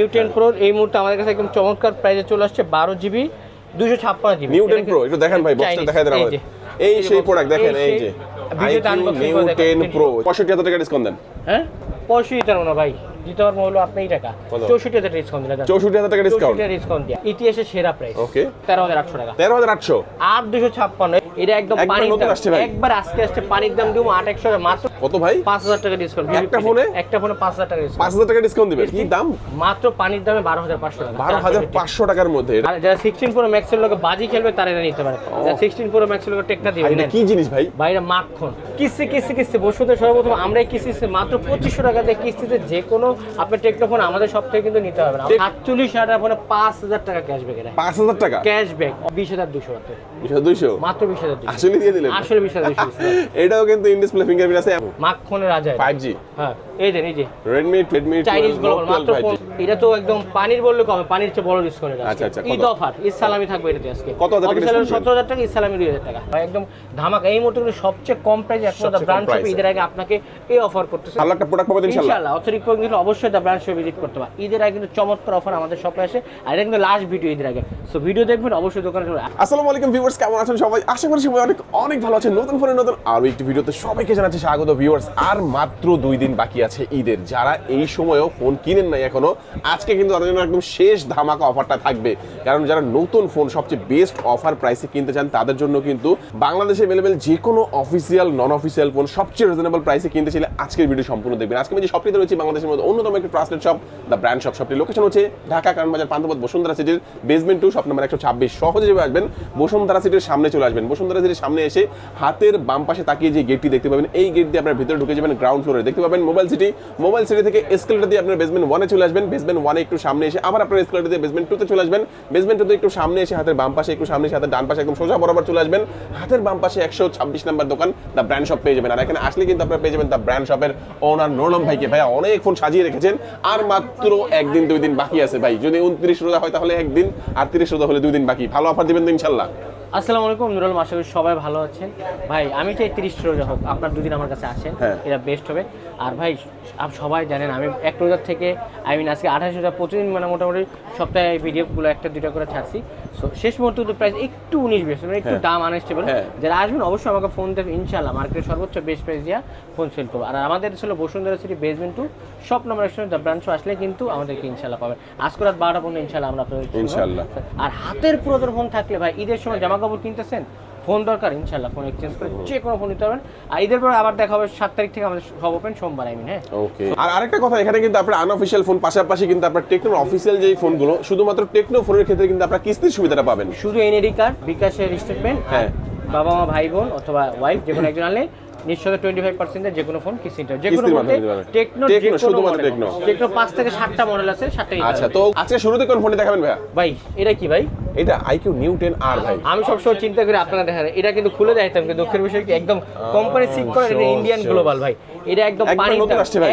New ten pro এই মুহূর্তে আমাদের কাছে একদম চমৎকার প্রাইসে চলে আসছে বারো জিবি দুশো ছাপ্পান্ন জিবি নিউটেন প্রো একটু দেখেন ভাই বক্সটা দেখাই দেন আমাদের। এই সেই প্রোডাক্ট দেখেন এই যে। নিউ টেন প্রো পঁয়ষট্টি হাজার টাকা ডিসকাউন্ট দেন। হ্যাঁ? পঁয়ষট্টি টাকা না ভাই? দিতে পারব হলো আপনি টাকা। চৌষট্টি হাজার ডিসকাউন্ট দিলে চৌষট্টি হাজার টাকা ডিসকাউন্ট ডিসকাউন্ট দিয়ে। ইতিহাসের সেরা প্রাইস ওকে তেরো হাজার আটশো টাকা। তেরো হাজার আটশো। আট দুশো ছাপ্পান্ন। এটা একদম পানির দাম। একবার আজকে আসছে পানির দাম দিব আট একশো মাত্র কত ভাই? পাঁচ হাজার টাকা ডিসকাউন্ট একটা ফোনে? একটা ফোনে পাঁচ হাজার টাকা পাঁচ হাজার টাকা ডিসকাউন্ট দিবেন। কি দাম? মাত্র পানির দামে বারো হাজার পাঁচশো টাকা। বারো হাজার পাঁচশো টাকার মধ্যে। যারা সিক্সটিন প্রো ম্যাক্সের লোকে বাজি খেলবে তারা এটা নিতে পারে। যারা সিক্সটিন প্রো ম্যাক্সের লোকে টেকটা দিবে কি জিনিস ভাই? বাইরে মাখন। কিস্তি কিস্তি কিস্তি বসুতে সর্বপ্রথম আমরাই কিস্তি কিস্তি মাত্র পঁচিশশো টাকা দিয়ে কিস্তিতে যে কোনো আপনার টেকনোফোন আমাদের সব থেকে কিন্তু নিতে হবে না। আটচল্লিশ সাতচল্লিশ হাজার ফোনে পাঁচ হাজার টাকা ক্যাশব্যাক এটা পাঁচ হাজার টাকা? ক্যাশব্যাক বিশ হাজার দুশো টাকা দুইশো মাত্র বিশ হাজার দুশো। আসলে দিয়ে দিলেন। আসলে বিশ হাজার দুশো। এটাও কিন্তু ইন ডিসপ্লে ফিঙ্গারপ্রিন্ট আছে। মাখনের রাজা। ফাইভ জি হ্যাঁ। এই যে এই যে। চাইনিজ গ্লোবাল মাত্র এটা তো একদম পানির বললে কমে পানির চেয়ে বড় ডিসকাউন্ট এটা আচ্ছা, আচ্ছা, ঈদ অফার ঈদ সালামি থাকবে এটাতে আজকে। কত হাজার টাকা ঈদ সালামি দুই হাজার টাকা। ভাই একদম ধামাকা। এই মুহূর্তে কিন্তু সবচেয়ে কম প্রাইস ব্রাঞ্চ ঈদের আগে আপনাকে এই অফার করতেছে। ভালো একটা প্রোডাক্ট পাবেন ইনশাআল্লাহ। ইনশাআল্লাহ। অতিরিক্ত কিন্তু অবশ্যই দা ব্রাঞ্চ ভিজিট করতে পারে ঈদের আগে কিন্তু চমৎকার অফার আমাদের শপে আসে। আর এটা কিন্তু লাস্ট ভিডিও ঈদের আগে। সো ভিডিও দেখবেন অবশ্যই দোকানে চলে আসসালামু আলাইকুম ভিউয়ার্স কেমন আছেন সবাই? আশা করি সবাই অনেক অনেক ভালো আছেন। নতুন ফোনের নতুন আরও একটি ভিডিওতে সবাইকে জানাচ্ছি স্বাগত ভিউয়ার্স আর মাত্র দুই দিন বাকি আছে। ঈদের। যারা এই সময়ও ফোন কিনেন নাই এখনও, আজকে কিন্তু তাদের জন্য একদম শেষ ধামাকা অফারটা থাকবে। কারণ যারা নতুন ফোন, সবচেয়ে বেস্ট অফার প্রাইসে কিনতে চান, তাদের জন্য কিন্তু বাংলাদেশে অ্যাভেলেবেল যে কোনো অফিসিয়াল নন অফিসিয়াল ফোন সবচেয়ে রিজনেবল প্রাইসে কিনতে চাইলে আজকের ভিডিও সম্পূর্ণ দেখবেন। আজকে আমি যে শপটিতে রয়েছে, বাংলাদেশের মধ্যে অন্যতম একটি translate shop the brand shop শপটির location হচ্ছে ঢাকা, কারণ বাজার পান্থপথ বসুন্ধরা সিটির বেসমেন্ট টু শপ নাম্বার একশো ছাব্বিশ। সহজে যেভাবে আসবেন, বসুন্ধরা সিটির সামনে চলে আসবেন। বসুন্ধরা সিটির সামনে এসে হাতের বাম পাশে তাকিয়ে যে গেটটি দেখতে পাবেন, এই গেট দিয়ে আপনার ভিতরে ঢুকে যাবেন গ্রাউন্ড ফ্লোরে দেখতে পাবেন মোবাইল সিটি মোবাইল সিটি থেকে এসকেলেটার দিয়ে আপনার বেসমেন্ট ওয়ানে চলে আসবেন। বেসমেন্ট ওয়ানে একটু সামনে এসে আবার আপনার এসকেলেটার দিয়ে বেসমেন্ট টুতে চলে আসবেন। বেসমেন্ট টুতে একটু সামনে এসে হাতের বাম পাশে, একটু সামনে এসে হাতের ডান পাশে একদম সোজা বরাবর চলে আসবেন। হাতের বাম পাশে একশো ছাব্বিশ নাম্বার দোকান দ্য ব্র্যান্ড শপ পেয়ে যাবেন। আর এখানে আসলে কিন্তু আপনারা পেয়ে যাবেন দ্য ব্র্যান্ড শপের ওনার নোলম ভাইকে। ভাইয়া, অনেক ফোন সাজিয়ে রেখেছেন। আর মাত্র একদিন দুই দিন বাকি আছে ভাই। যদি উনত্রিশ রোজা হয় তাহলে একদিন, আর তিরিশ রোজা হলে দুই দিন বাকি। ভালো অফার দিবেন তো ইনশাল্লাহ। আসসালামু আলাইকুম নুরুল আশা করি সবাই ভালো আছেন? ভাই আমি চাই তিরিশ রোজা হোক আপনার দুদিন আমার কাছে আছেন হ্যাঁ। এটা বেস্ট হবে। আর ভাই আপনি সবাই জানেন আমি এক রোজার থেকে আই মিন আজকে আঠাশ রোজা প্রতিদিন মানে মোটামুটি সপ্তাহে ভিডিওগুলো একটা দুইটা করে ছাড়ছি। সো শেষ মুহূর্তে কিন্তু প্রাইস একটু উনিশ বেশ মানে একটু হ্যাঁ। দাম আনস্টেবল হ্যাঁ। যারা আসবেন অবশ্যই আমাকে ফোন দেবেন ইনশাল্লাহ মার্কেটের সর্বোচ্চ বেস্ট প্রাইস দিয়া ফোন সেল করব আর আমাদের ছিল বসুন্ধরা সিটি বেসমেন্ট টু সব নম্বর দ্য ব্রাঞ্চ আসলে কিন্তু আমাদেরকে ইনশাল্লাহ পাবেন আজকে রাত বারোটা পর্যন্ত ইনশাল্লাহ আমরা আপনাদের ইনশাল্লাহ। আর হাতের পুরাতন ফোন থাকলে ভাই ঈদের সময় জামা কাপড় কিনতেছেন ফোন দরকার ইনশাল্লাহ ফোন এক্সচেঞ্জ করে যে কোনো ফোন নিতে পারবেন। আর ঈদের পর আবার দেখা হবে সাত তারিখ থেকে আমাদের সব ওপেন সোমবার আই মিন হ্যাঁ? ওকে আর আরেকটা কথা এখানে কিন্তু আপনার আনঅফিসিয়াল ফোন পাশাপাশি কিন্তু আপনার টেকনোর অফিসিয়াল যেই ফোনগুলো শুধুমাত্র টেকনো ফোনের ক্ষেত্রে কিন্তু আপনার কিস্তির সুবিধাটা পাবেন। শুধু এনএডি কার্ড বিকাশের স্টেটমেন্ট হ্যাঁ। বাবা মা ভাই বোন অথবা ওয়াইফ যে কোনো একজন আনলে নিশ্চয় টোয়েন্টি ফাইভ পার্সেন্টের যে কোনো ফোন কিস্তিটা যে কোনো। টেকনো টেকনো, শুধুমাত্র টেকনো। টেকনো পাঁচ থেকে সাতটা মডেল আছে সাতটাই আচ্ছা তো আজকে শুরুতে কোন ফোনটি দেখাবেন ভাইয়া? ভাই এটা কি ভাই? এটা আইকিউ নিউ টেন আর ভাই। আমি সবসময় চিন্তা করি আপনারা দেখেন এটা কিন্তু খুলে দেখতাম কিন্তু দুঃখের বিষয় কি একদম কোম্পানি সিক করে এটা ইন্ডিয়ান গ্লোবাল ভাই। এটা একদম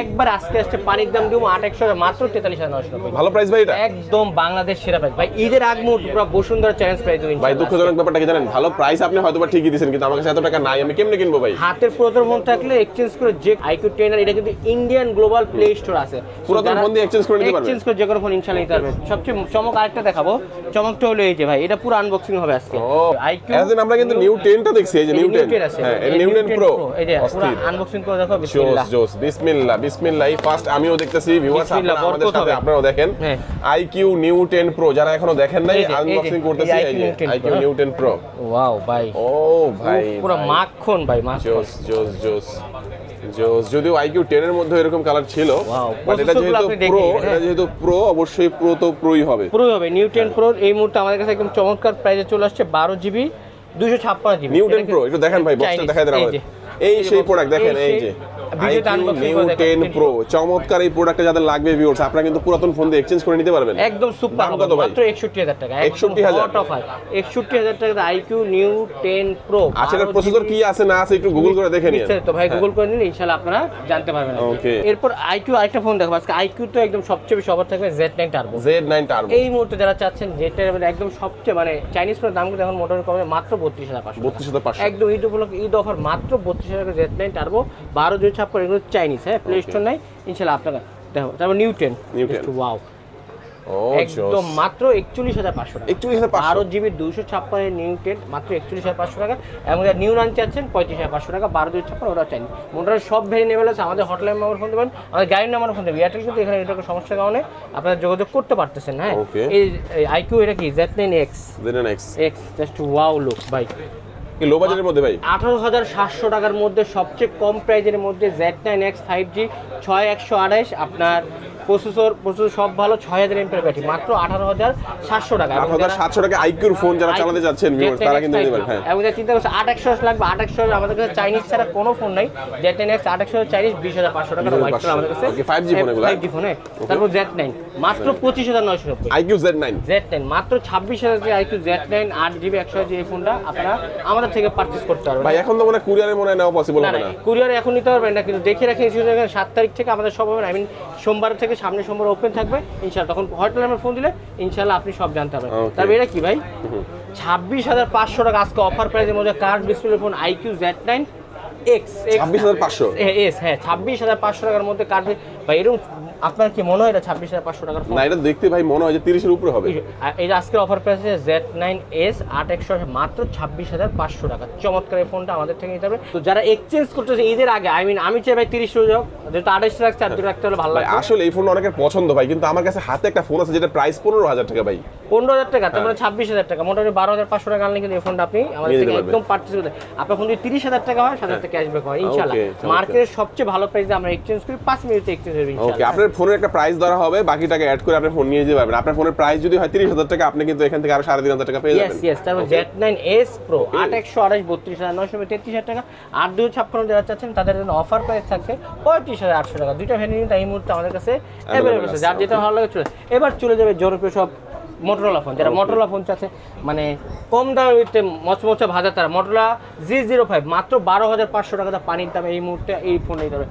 একবার আজকে পানির দাম দিব আট একশো মাত্র তেতাল্লিশ হাজার নশো ভালো প্রাইস ভাই এটা। একদম বাংলাদেশ সেরা প্রাইস ভাই ঈদের আগ মুহূর্তে পুরো বসুন্ধরা চ্যালেঞ্জ প্রাইস দেবেন ভাই দুঃখজনক ব্যাপারটা কি জানেন? ভালো প্রাইস আপনি হয়তো ঠিকই দিয়েছেন কিন্তু আমার কাছে এত টাকা নাই আমি কেমনে কিনবো ভাই? হাতের পুরাতন ফোন থাকলে এক্সচেঞ্জ করে যে আইকিউ টেনার এটা কিন্তু ইন্ডিয়ান গ্লোবাল প্লে স্টোর আছে। পুরাতন ফোন দিয়ে exchange করে নিতে পারবে? এক্সচেঞ্জ করে যে কোনো ফোন ইনশাআল্লাহ নিতে সবচেয়ে চমক আরেকটা দেখাবো। চমকটা হলো এই যে ভাই এটা পুরো আনবক্সিং হবে আজকে। আইকিউ এতদিন আমরা কিন্তু নিউ টেনটা দেখছি এই যে নিউ টেন আছে। হ্যাঁ নিউ টেন প্রো এই যে পুরো আনবক্সিং করে দেখো জোস জোস বিসমিল্লাহ বিসমিল্লাহ ফার্স্ট আমিও দেখতেছি ভিউয়ার্স আপনারা আমাদের সাথে আপনারাও দেখেন। আইকিউ নিউ টেন প্রো যারা এখনও দেখেন নাই আনবক্সিং করতেছি এই যে iQOO new ten pro wow ভাই। ও ভাই পুরো মাখন ভাই মাখন। জোস জোস জোস জোস যদিও আইকিউ টেন এর মধ্যে এরকম কালার ছিল বাট এটা যেহেতু প্রো এটা হ্যাঁ। যেহেতু প্রো অবশ্যই প্রো তো প্রোই হবে। প্রো হবে। নিউ টেন প্রো এই মুহূর্তে আমাদের কাছে একদম চমৎকার প্রাইসে চলে আসছে বারো জিবি দুশো ছাপ্পান্ন জিবি নিউ প্রো একটু দেখেন ভাই বক্সটা দেখাই দেন আমাদের। এই সেই প্রোডাক্ট দেখেন এই যে। ভিডিওতে আইকিউ আনবক্সিং নিউ করে টেন দেখেন প্রো চমৎকার এই প্রোডাক্টটা যাদের লাগবে ভিউয়ার্স আপনারা কিন্তু পুরাতন ফোন দিয়ে এক্সচেঞ্জ করে নিতে পারবেন। একদম সুপার কত ভাই? মাত্র একষট্টি হাজার টাকা 61,000 অফার একষট্টি হাজার টাকা আইকিউ নিউ টেন প্রো আচ্ছা এটার প্রসেসর কি আছে না আছে একটু গুগল করে দেখে নিন। তো ভাই গুগল করে নিন ইনশাআল্লাহ আপনারা জানতে পারবেন আর এরপর আরেকটা ফোন দেখো আজকে আইকিউ তো একদম সবচেয়ে বেশি অফার থাকবে এই মুহূর্তে যারা চাচ্ছেন জেটের একদম সবচেয়ে মানে চাইনিজ ফোনের এখন মোটামুটি কমে মাত্র পাঁচশো একদম ঈদ উপলক্ষে ঈদ অফার মাত্র দুই ছাপ্পান্ন এগুলো চাইনিজ হ্যাঁ? প্লে স্টোর নাই ইনশাল্লাহ আপনাকে দেখো তারপর নিউ টেন New 10 ওয়াও একদম মাত্র একচল্লিশ হাজার পাঁচশো টাকা। একচল্লিশ হাজার বারো জিবি দুশো ছাপ্পান্ন নিউ টেন মাত্র একচল্লিশ হাজার পাঁচশো টাকা। এবং যারা নিউ রান চাচ্ছেন পঁয়ত্রিশ হাজার পাঁচশো টাকা বারো দুশো ছাপ্পান্ন ওরা চাইনি মোটামুটি সব ভেরিয়েবল আছে আমাদের হটলাইন নাম্বার ফোন দেবেন আমাদের গাড়ির নাম্বার ফোন দেবেন। এয়ারটেল কিন্তু এখানে এরকম সমস্যার কারণে আপনারা যোগাযোগ করতে পারতেছেন হ্যাঁ. এই আইকিউ এটা কি? জেড নাইন এক্স জেনে next X just wow look ভাই। কি লো বাজেটের মধ্যে ভাই? আঠারো হাজার সাতশো টাকার মধ্যে সবচেয়ে কম প্রাইজের মধ্যে Z nine X five G ছয় একশো আড়াইশ, আপনার প্রসেসর প্রসেসর সব ভালো ছয় হাজার এমপের ব্যাটারি মাত্র আঠারো হাজার সাতশো টাকা। আট হাজার সাতশো টাকা আইকিউর ফোন যারা চালাতে যাচ্ছেন তারা কিন্তু নিতে পারেন হ্যাঁ। এবং চিন্তা করছে আট একশো লাগবে আট একশো আমাদের কাছে চাইনিজ ছাড়া কোনো ফোন নাই। জেড টেন এক্স আট একশো চাইনিজ বিশ হাজার পাঁচশো টাকা হোয়াইট কালার আমাদের কাছে। Okay, 5G phone five G ফোনে তারপর জেড নাইন মাত্র পঁচিশ হাজার নয়শো iQOO Z nine Z nine মাত্র ছাব্বিশ হাজার যে আইকিউ জেড নাইন আট জিবি একশো জি এই ফোনটা আপনারা আমাদের থেকে পারচেস করতে পারবেন। ভাই এখন তো মনে কুরিয়ারে মনে হয় নেওয়া পসিবল না হবে না কুরিয়ার এখন নিতে পারবেন না কিন্তু দেখে রাখেন সাত তারিখ থেকে আমাদের সব হবে আই মিন সোমবার থেকে সামনে সোমবার ওপেন থাকবে ইনশাল্লাহ তখন হয়তো আমার ফোন দিলে ইনশাল্লাহ আপনি সব জানতে পারবেন। তবে এটা কি ভাই? ছাব্বিশ হাজার পাঁচশো টাকা আজকে অফার প্রাইসের মধ্যে card display phone iQOO Z nine X ছাব্বিশ হাজার পাঁচশো? এস হ্যাঁ ছাব্বিশ হাজার পাঁচশো টাকার মধ্যে কার্ড বা এরকম আপনার কি মনে হয় এটা ছাব্বিশ হাজার পাঁচশো টাকার না এটা দেখতে ভাই মনে হয় যে তিরিশের উপরে হবে। এই যে আজকের অফার প্রাইস আছে জেড নাইন এস আট একশো মাত্র ছাব্বিশ হাজার পাঁচশো টাকা। চমৎকার এই ফোনটা আমাদের থেকে নিতে হবে। তো যারা এক্সচেঞ্জ করতেছে ঈদের আগে আই মিন আমি চাই ভাই তিরিশ যাও যেহেতু আঠাইশশো রাখছে আর দুটো রাখতে হলে ভালো লাগবে। আসলে এই ফোন অনেকের পছন্দ ভাই কিন্তু আমার কাছে হাতে একটা ফোন আছে যেটা প্রাইস পনেরো হাজার টাকা ভাই। পনেরো হাজার টাকা তার মানে হ্যাঁ। ছাব্বিশ হাজার টাকা। মোটামুটি বারো হাজার পাঁচশো টাকা আনলে কিন্তু এই ফোনটা আপনি আমাদের থেকে একদম পার্চেস করতে আপনার ফোন যদি তিরিশ হাজার টাকা হয় টাকা ক্যাশব্যাক হয় ইনশাল্লাহ মার্কেটের সবচেয়ে ভালো প্রাইসে আমরা এক্সচেঞ্জ করি পাঁচ মিনিটে এক্সচেঞ্জ হবে ইনশাল্লাহ আপনার ফোনের একটা প্রাইস ধরা হবে বাকি টাকা অ্যাড করে আপনি ফোন নিয়ে যেতে পারবেন। আপনার ফোনের প্রাইস যদি হয় তিরিশ হাজার টাকা আপনি কিন্তু এখান থেকে আরও সাড়ে তিন হাজার টাকা পেয়ে যাবেন। ইয়েস তারপর? জেড নাইন এস প্রো আট একশো আড়াইশ বত্রিশ হাজার নয়শো তেত্রিশ হাজার টাকা। আট দুই ছাপ্পান্ন যারা চাচ্ছেন তাদের জন্য অফার প্রাইস থাকছে পঁয়ত্রিশ হাজার আটশো টাকা। দুইটা ভ্যারিয়েন্ট এই মুহূর্তে আমাদের কাছে অ্যাভেলেবল আছে আছে, যার যেটা ভালো লাগে চলে এবার চলে যাবে জনপ্রিয় সব মোটরোলা ফোন যারা. মোটরোলা ফোন চাচ্ছে মানে কম দামে মচমচে ভাজা তারা। মোটরোলা জি জিরো ফাইভ মাত্র বারো হাজার পাঁচশো টাকা দাম পানির দামে এই মুহূর্তে এই ফোন নিতে হবে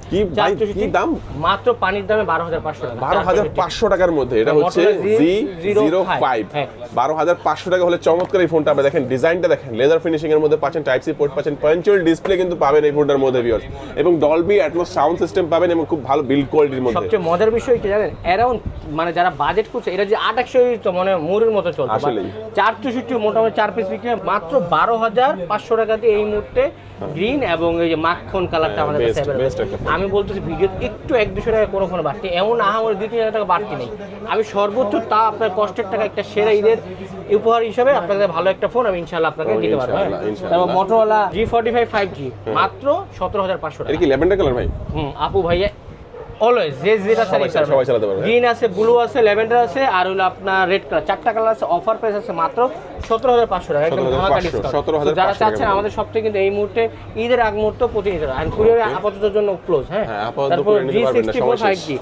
কি দাম? মাত্র পানির দামে বারো হাজার পাঁচশো টাকা। বারো হাজার পাঁচশো টাকার মধ্যে এটা হচ্ছে জি জিরো ফাইভ। বারো হাজার পাঁচশো টাকা হলে চমৎকার এই ফোনটা আপনি দেখেন ডিজাইনটা দেখেন লেজার ফিনিশিং এর মধ্যে পাচ্ছেন টাইপ সি পোর্ট পাচ্ছেন পয়েন্চুয়াল ডিসপ্লে কিন্তু পাবেন এই ফোনটার মধ্যে ভিউয়ার্স এবং ডলবি অ্যাটমস সাউন্ড সিস্টেম পাবেন এবং খুব ভালো বিল্ড কোয়ালিটির মধ্যে। সবচেয়ে মজার বিষয় কি জানেন অ্যারাউন্ড মানে যারা বাজেট করছে এটা যে আট একশো মনে মানে মুরের মতো চলছে। চার চৌষট্টি মোটামুটি চার পিস বিক্রি মাত্র বারো হাজার পাঁচশো টাকা দিয়ে এই মুহূর্তে গ্রিন এবং এই যে মাখন কালারটা আমাদের হ্যাঁ, কাছে একটা phone। আমি বলতেছি ভিডিও একটু এক দুশো টাকা কোনো কোনো বাড়তি। এমন আহামরি দুই তিন হাজার টাকা বাড়তি নেই। আমি সর্বোচ্চ তা আপনার কষ্টের টাকা একটা সেরা ঈদের উপহার হিসাবে আপনাদের ভালো একটা ফোন আমি ইনশাল্লাহ আপনাকে দিতে পারব। তারপর Motorola G forty five five G মাত্র সতেরো হাজার পাঁচশো টাকা কি ল্যাভেন্ডার কালার ভাই? হুম আপু ভাইয়া অলওয়েজ যে যেটা সবাই চালাতে- পারবে। গ্রিন আছে ব্লু আছে ল্যাভেন্ডার আছে আর হলো আপনার রেড কালার চারটা কালার আছে অফার প্রাইস আছে মাত্র সতেরো হাজার পাঁচশো টাকা একদম 17,500 ধামাকা ডিসকাউন্ট 17,500 যারা চাচ্ছেন আমাদের সব থেকে কিন্তু এই মুহূর্তে ঈদের আগ মুহূর্ত প্রতিনিধি আর কুরিয়ারে. আপাতত জন্য ক্লোজ হ্যাঁ? হ্যাঁ, তারপর G sixty four five G.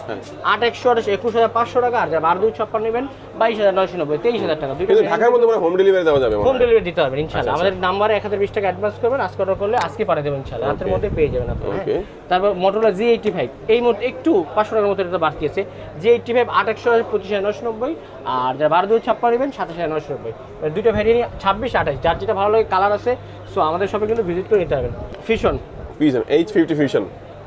আট একশো আঠাশ একুশ হাজার পাঁচশো টাকা আর যারা বারো দুই ছাপ্পান্ন নেবেন বাইশ হাজার নয়শো নব্বই তেইশ হাজার টাকা। ঢাকার মধ্যে হোম ডেলিভারি দেওয়া যাবে হোম ডেলিভারি দিতে পারবেন ইনশাল্লাহ আচ্ছা, আমাদের নাম্বারে এক হাজার বিশ টাকা অ্যাডভান্স করবেন আজকে অর্ডার করলে আজকে পাঠিয়ে দেবেন ইনশাল্লাহ রাতের মধ্যে পেয়ে যাবেন আপনি হ্যাঁ। তারপর মোটরলা জি এইটি ফাইভ এই মুহূর্তে একটু পাঁচশো টাকার মতো এটা বাড়তি আছে। যে এইটটি ফাইভ আট একশো পঁচিশ হাজার নশো নব্বই আর যারা বারো দুই ছাপ্পান্ন নেবেন সাতাশ হাজার নশো নব্বই। দুটো ভ্যারিয়েন্ট ছাব্বিশ আঠাশ যার যেটা ভালো লাগে কালার আছে সো আমাদের সবাই কিন্তু ভিজিট করে নিতে হবে fission fusion H fifty fusion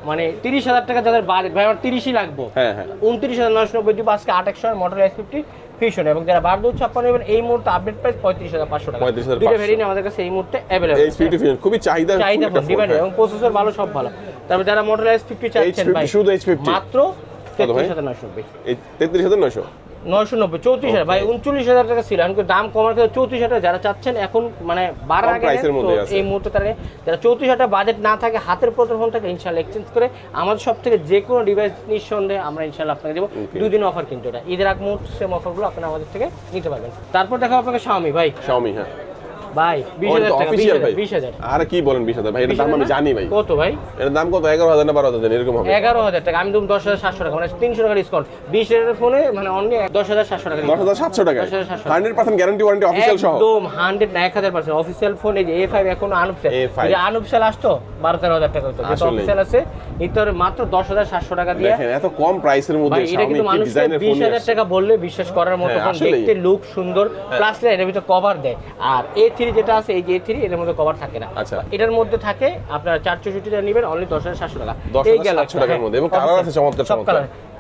মানে তিরিশ হাজার টাকা যাদের বাজেট ভাই আমার তিরিশই লাগবো। হ্যাঁ হ্যাঁ। উনত্রিশ হাজার নশো নব্বই দিব আজকে আট একশো মোটর এস ফিফটি ফিশন এবং যারা বার দু ছাপ্পান্ন নেবেন এই মুহূর্তে আপডেট প্রাইস পঁয়ত্রিশ হাজার পাঁচশো টাকা। 35,500 দুটো ভেরিয়েন্ট আমাদের কাছে এই মুহূর্তে অ্যাভেলেবল এইচ ফিফটি ফিউশন খুবই চাহিদা চাহিদা ফোন ডিমান্ড এবং প্রসেসর ভালো সব ভালো। তারপর যারা মডেল এস ফিফটি চাচ্ছেন H50 ভাই শুধু H50 মাত্র ভাই? তেত্রিশ হাজার নশো নব্বই তেত্রিশ হাজার নয়শো? নয়শো নব্বই চৌত্রিশ হাজার। ভাই উনচল্লিশ হাজার টাকা ছিল। এখন দাম কমার ক্ষেত্রে চৌত্রিশ হাজার। যারা চাচ্ছেন এখন মানে বাড়ার আগে। এই মুহূর্তে তারা যারা চৌত্রিশ হাজার বাজেট না থাকে হাতের প্রথম ফোন থাকে ইনশাল্লাহ এক্সচেঞ্জ করে আমাদের সব থেকে যে কোনো ডিভাইস নিঃসন্দেহে আমরা ইনশাল্লাহ আপনাকে দেবো। দুদিন অফার কিন্তু এটা। ঈদের আগ মুহূর্তে সেম অফারগুলো আপনারা আমাদের থেকে নিতে পারবেন। তারপর দেখা আপনাকে স্বামী ভাই। স্বামী হ্যাঁ। ভাই বিশ হাজার টাকা বিশ অফিসিয়াল হাজার ভাই। বিশ হাজার। আর কি বলেন বিশ হাজার ভাই? এটার বিশ দাম আমি জানি ভাই। কত ভাই? এটার দাম কত? এগারো হাজার না বারো হাজার এরকম হবে। এগারো হাজার টাকা। আমি তুমি দশ হাজার সাতশো টাকা মানে তিনশো টাকা ডিসকাউন্ট বিশ হাজার ফোনে মানে অনলি দশ হাজার সাতশো টাকা দশ হাজার সাতশো টাকা। 10,700 hundred percent guarantee warranty official সহ। একদম হান্ড্রেড না এক হাজার পার্সেন্ট অফিসিয়াল ফোন এই যে এ ফাইভ এখন আনঅফিসিয়াল A5 যদি আনঅফিসিয়াল আসতো বারো তেরো হাজার টাকা হতো। আসলেই। অফিসিয়াল আছে হবে মাত্র দশ হাজার সাতশো টাকা দিয়ে দেখেন এত কম প্রাইসের মধ্যে কিন্তু কি ডিজাইনের ফোন হাজার টাকা বললে বিশ্বাস করার মতো হ্যাঁ, দেখতে লুক সুন্দর প্লাস এর ভিতরে কভার দেয়। আর এ থ্রি যেটা আছে এই যে থ্রি এর মধ্যে কভার থাকে না। আচ্ছা। এটার মধ্যে থাকে আপনার চার ছুটি টাকা নেবেন অনলি দশ হাজার সাতশো টাকা। দশ হাজার গেল সাতশো টাকার মধ্যে এবং কালার আছে চমৎকার চমৎকার।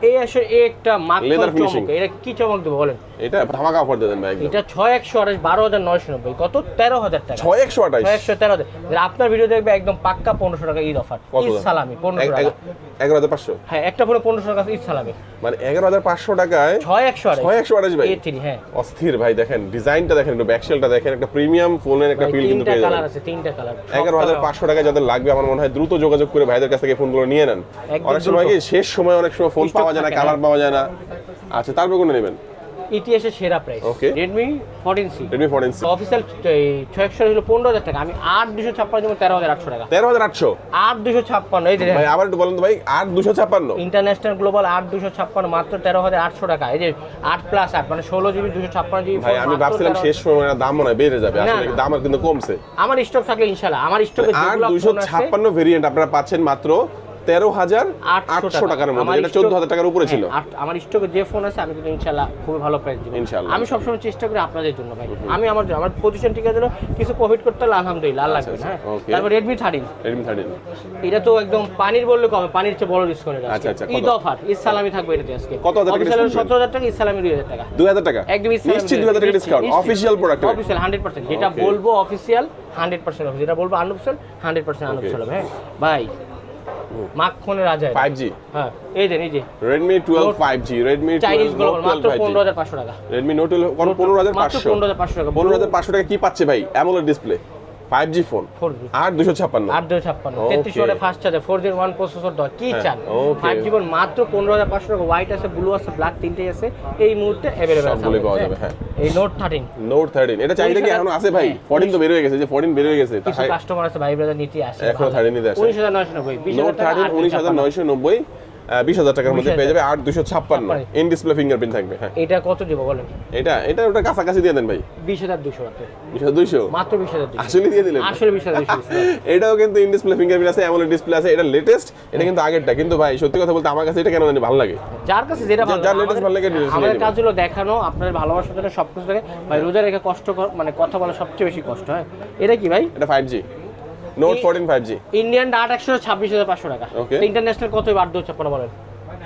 এই আসলে একটা মাখন চমক এটা কি চমক দেবো বলেন? এটা ধামাকা অফার ভাই এটা ছয় একশো আঠাশ বারো হাজার নয়শো নব্বই। কত? তেরো হাজার টাকা। ছয় একশো আঠাইশ ছয় একশো তেরো হাজার। আপনার ভিডিও দেখবে একদম পাক্কা পনেরোশো টাকা ঈদ অফার ঈদ সালামি পনেরোশো টাকা। এগারো হাজার পাঁচশো। হ্যাঁ একটা ফোনে পনেরোশো টাকা ঈদ সালামি। মানে এগারো হাজার পাঁচশো টাকায় ছয় একশো আঠাশ। ছয় একশো আঠাইশ ভাই থ্রি হ্যাঁ। অস্থির ভাই দেখেন ডিজাইনটা দেখেন একটু ব্যাকশেলটা দেখেন একটা প্রিমিয়াম ফোনের একটা ফিল কিন্তু পেয়ে যাবেন। আছে তিনটা কালার এগারো হাজার পাঁচশো টাকা যাদের লাগবে আমার মনে হয় দ্রুত যোগাযোগ করে ভাইদের কাছ থেকে ফোনগুলো নিয়ে নেন। অনেক সময় কি শেষ সময় অনেক সময় ফোন পাওয়া যায় না কালার হ্যাঁ। পাওয়া যায় না। আচ্ছা তারপর কোনো নেবেন? ইতিহাসের সেরা price Okay. Redmi fourteen C Redmi fourteen official ছয় একশো হলো পনেরো হাজার টাকা। আমি আট দুশো ছাপ্পান্ন তেরো হাজার আটশো টাকা। তেরো হাজার আটশো? আট দুশো ছাপ্পান্ন এই যে ভাই আবার একটু বলেন তো ভাই আট দুশো ছাপ্পান্ন? ইন্টারন্যাশনাল গ্লোবাল আট দুশো ছাপ্পান্ন মাত্র তেরো হাজার আটশো টাকা। এই যে আট প্লাস আট মানে ষোলো জিবি দুশো ছাপ্পান্ন জিবি ভাই আমি ভাবছিলাম শেষ সময় দাম মনে হয় বেড়ে যাবে। আসলে। দাম আর কিন্তু কমছে। আমার স্টক থাকলে ইনশাল্লাহ আমার স্টকে আট দুশো ছাপ্পান্ন ভেরিয়েন্ট আপনারা পাচ্ছেন মাত্র তেরো হাজার আটশো টাকার মধ্যে যেটা চোদ্দ হাজার টাকার উপরে ছিল। হ্যাঁ, আমার স্টকে যে ফোন আছে আমি কিন্তু ইনশাল্লাহ খুবই ভালো প্রাইস দিব। ইনশাল্লাহ। আমি সবসময় চেষ্টা করি আপনাদের জন্য ভাই। আমি আমার আমার পজিশন ঠিক আছে কিছু প্রফিট করতে হলে আলহামদুলিল্লাহ আল্লাহ লাগবে আচ্ছা, হ্যাঁ। তারপর রেডমি থার্টিন রেডমি থার্টিন এটা তো একদম পানির বললে কমে পানির চেয়ে বড় ডিসকাউন্ট আচ্ছা, আচ্ছা, ঈদ অফার ঈদ সালামি থাকবে এটাতে আজকে। কত হাজার টাকা সতেরো হাজার টাকা ঈদ সালামি দুই হাজার টাকা। দুই হাজার টাকা? একদম নিশ্চিত দুই হাজার টাকা discount official product official hundred percent যেটা বলব অফিসিয়াল হান্ড্রেড পার্সেন্ট অফিস যেটা বলব আনঅফিসিয়াল হান্ড্রেড পার্সেন্ট আনঅফিসিয়াল হ্যাঁ। ভাই মাখনের রাজা 5G হ্যাঁ এই যে এই যে। Redmi twelve Note- five G Redmi Chinese global মাত্র ফাইভ জি পনেরো হাজার পাঁচশো টাকা। রেডমি Note পনেরো হাজার মাত্র পাঁচশো। পনেরো হাজার পাঁচশো টাকা। পনেরো হাজার পাঁচশো টাকা কি পাচ্ছে ভাই? এমন ডিসপ্লে 5G ফোন 4G 8256 8256 33 ওয়াটের fast charger 4G one processor দর কি হ্যাঁ, চান? 5G ফোন মাত্র 15500 টাকা। হোয়াইট আছে ব্লু আছে ব্ল্যাক তিনটেই আছে। এই মুহূর্তে अवेलेबल আছে সবগুলো পাওয়া যাবে হ্যাঁ।, হ্যাঁ। এই নোট 13 নোট 13 এটা চাইলে কি এখন আছে ভাই? হ্যাঁ, 14 তো বের হয়ে গেছে যে 14 বের হয়ে গেছে কিছু কাস্টমার আছে ভাই ব্রাদার নিতে আসে। এখন 13 নিতে আসে। 19990 নোট 13 19990 বিশ হাজার টাকার মধ্যে পেয়ে যাবে আট দুশো ছাপ্পান্ন। ইন ডিসপ্লে ফিঙ্গারপ্রিন্ট থাকবে হ্যাঁ। এটা কত দিব বলেন? এটা এটা ওটা কাছাকাছি দিয়ে দেন ভাই। বিশ হাজার দুশো বিশ হাজার দুইশো? মাত্র বিশ হাজার দুশো আসলে দিয়ে দিলেন। আসলে বিশ হাজার দুশো এটাও কিন্তু ইন ডিসপ্লে ফিঙ্গারপ্রিন্ট আছে এমন ডিসপ্লে আছে এটা লেটেস্ট এটা কিন্তু আগেরটা। কিন্তু ভাই সত্যি কথা বলতে আমার কাছে এটা কেন জানি ভালো লাগে। যার কাছে যেটা ভালো যার লাগে, ভালো লাগে, আমাদের- কাজ হলো দেখানো আপনার ভালোবাসার জন্য সব কিছু থাকে। ভাই রোজা রেখে কষ্ট মানে কথা বলা সবচেয়ে বেশি কষ্ট হয়। এটা কি ভাই? এটা five G Note 14 5G Indian ডাট 126500 টাকা। ইন্টারন্যাশনাল কত বার 256 বলেন?